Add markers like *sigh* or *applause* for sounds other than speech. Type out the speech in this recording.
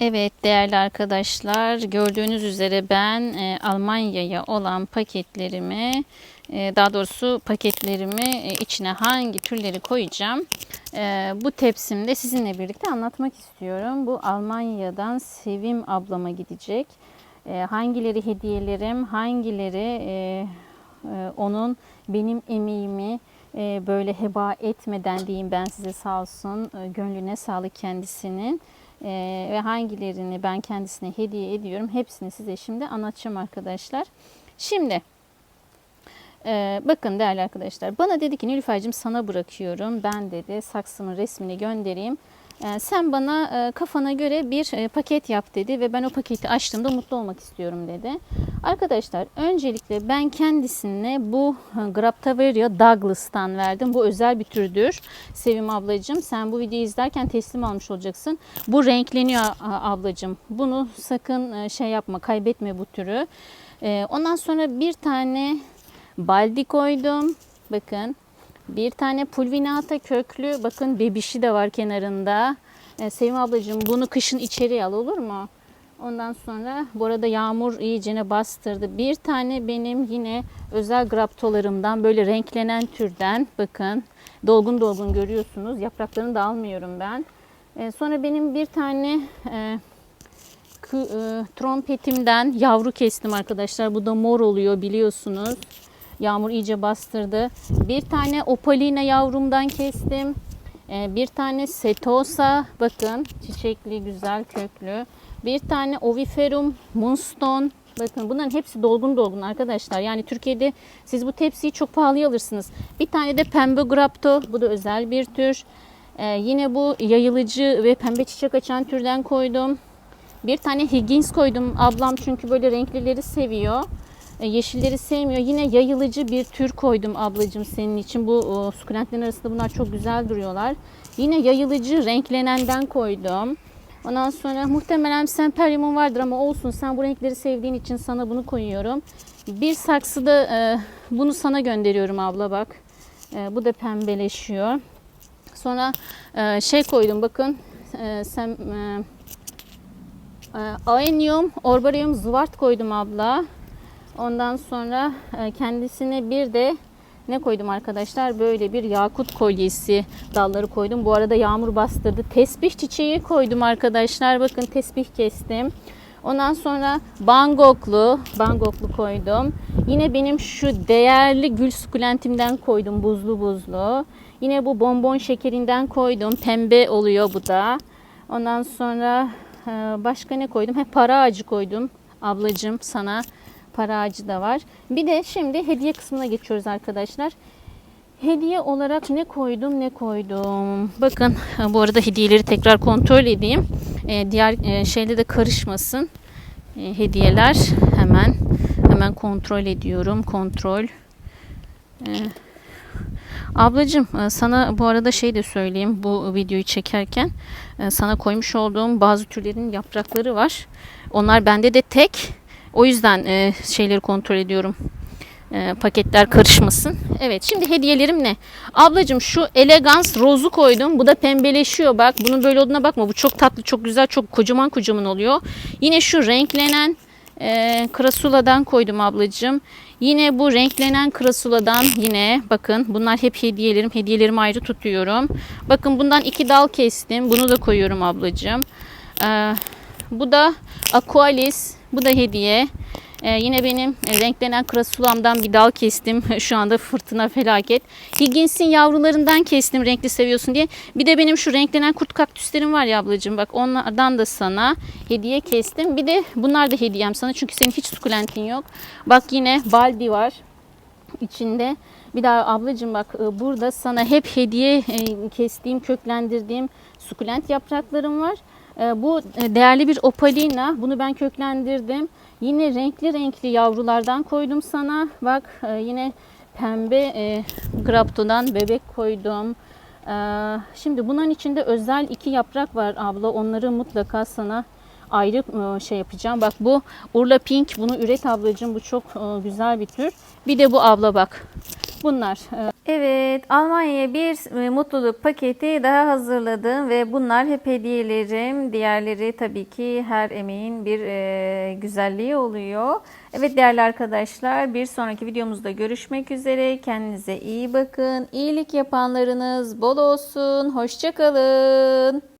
Evet değerli arkadaşlar gördüğünüz üzere ben e, Almanya'ya olan paketlerimi e, daha doğrusu paketlerimi e, içine hangi türleri koyacağım e, bu tepsimde sizinle birlikte anlatmak istiyorum. Bu Almanya'dan Sevim ablama gidecek. E, hangileri hediyelerim hangileri e, e, onun benim emeğimi e, böyle heba etmeden diyeyim ben size sağ olsun e, gönlüne sağlık kendisinin. Ee, ve hangilerini ben kendisine hediye ediyorum hepsini size şimdi anlatacağım arkadaşlar. Şimdi e, bakın değerli arkadaşlar bana dedi ki Nilüfer'cim sana bırakıyorum ben dedi saksımın resmini göndereyim. E, sen bana e, kafana göre bir e, paket yap dedi ve ben o paketi açtığımda mutlu olmak istiyorum dedi. Arkadaşlar öncelikle ben kendisine bu e, Graptaveria Douglas'tan verdim. Bu özel bir türdür. Sevim ablacığım sen bu videoyu izlerken teslim almış olacaksın. Bu renkleniyor ablacığım. Bunu sakın şey yapma kaybetme bu türü. Ondan sonra bir tane baldi koydum. Bakın bir tane pulvinata köklü bakın bebişi de var kenarında. Ee, Sevim ablacığım bunu kışın içeriye al olur mu? Ondan sonra bu arada yağmur iyicene bastırdı. Bir tane benim yine özel graptolarımdan böyle renklenen türden bakın dolgun dolgun görüyorsunuz. Yapraklarını da almıyorum ben. Ee, sonra benim bir tane e, e, trompetimden yavru kestim arkadaşlar. Bu da mor oluyor biliyorsunuz. Yağmur iyice bastırdı. Bir tane opalina yavrumdan kestim. Ee, bir tane setosa bakın çiçekli güzel köklü. Bir tane oviferum moonstone. Bakın bunların hepsi dolgun dolgun arkadaşlar. Yani Türkiye'de siz bu tepsiyi çok pahalıya alırsınız. Bir tane de pembe grapto. Bu da özel bir tür. Ee, yine bu yayılıcı ve pembe çiçek açan türden koydum. Bir tane Higgins koydum. Ablam çünkü böyle renklileri seviyor. E, Yeşilleri sevmiyor. Yine yayılıcı bir tür koydum ablacığım senin için. Bu o, sukulentlerin arasında bunlar çok güzel duruyorlar. Yine yayılıcı renklenenden koydum. Ondan sonra muhtemelen Semperium'un vardır ama olsun sen bu renkleri sevdiğin için sana bunu koyuyorum. Bir saksıda e, bunu sana gönderiyorum abla bak. E, bu da pembeleşiyor. Sonra e, şey koydum bakın. E, sem, e, e, Aenium, Orbarium, Zwart koydum abla. Ondan sonra e, kendisine bir de ne koydum arkadaşlar? Böyle bir yakut kolyesi dalları koydum. Bu arada yağmur bastırdı. Tesbih çiçeği koydum arkadaşlar. Bakın tesbih kestim. Ondan sonra bangoklu, bangoklu koydum. Yine benim şu değerli gül sukulentimden koydum buzlu buzlu. Yine bu bonbon şekerinden koydum. Pembe oluyor bu da. Ondan sonra e, başka ne koydum? He, para ağacı koydum. Ablacığım sana para ağacı da var. Bir de şimdi hediye kısmına geçiyoruz arkadaşlar. Hediye olarak ne koydum ne koydum. Bakın *laughs* bu arada hediyeleri tekrar kontrol edeyim. Ee, diğer e, şeyde de karışmasın. Ee, hediyeler hemen hemen kontrol ediyorum. Kontrol. Ee, e, sana bu arada şey de söyleyeyim bu videoyu çekerken e, sana koymuş olduğum bazı türlerin yaprakları var. Onlar bende de tek. O yüzden e, şeyleri kontrol ediyorum. E, paketler karışmasın. Evet şimdi hediyelerim ne? Ablacığım şu elegans rozu koydum. Bu da pembeleşiyor bak. Bunun böyle olduğuna bakma. Bu çok tatlı, çok güzel, çok kocaman kocaman oluyor. Yine şu renklenen e, krasula'dan koydum ablacığım. Yine bu renklenen krasuladan yine bakın bunlar hep hediyelerim. Hediyelerimi ayrı tutuyorum. Bakın bundan iki dal kestim. Bunu da koyuyorum ablacığım. Ee, bu da Aqualis. Bu da hediye. Ee, yine benim e, renklenen krasulamdan bir dal kestim. *laughs* Şu anda fırtına felaket. Higgins'in yavrularından kestim renkli seviyorsun diye. Bir de benim şu renklenen kurt kaktüslerim var ya ablacığım. Bak onlardan da sana hediye kestim. Bir de bunlar da hediyem sana. Çünkü senin hiç sukulentin yok. Bak yine baldi var içinde. Bir daha ablacığım bak e, burada sana hep hediye e, kestiğim, köklendirdiğim sukulent yapraklarım var. E, Bu e, değerli bir opalina. Bunu ben köklendirdim. Yine renkli renkli yavrulardan koydum sana. Bak e, yine pembe e, graptodan bebek koydum. E, Şimdi bunların içinde özel iki yaprak var abla. Onları mutlaka sana ayrı e, şey yapacağım. Bak bu Urla Pink. Bunu üret ablacığım. Bu çok e, güzel bir tür. Bir de bu abla bak. Bunlar. Evet, Almanya'ya bir e, mutluluk paketi daha hazırladım ve bunlar hep hediyelerim. Diğerleri tabii ki her emeğin bir e, güzelliği oluyor. Evet değerli arkadaşlar, bir sonraki videomuzda görüşmek üzere. Kendinize iyi bakın. İyilik yapanlarınız bol olsun. Hoşçakalın.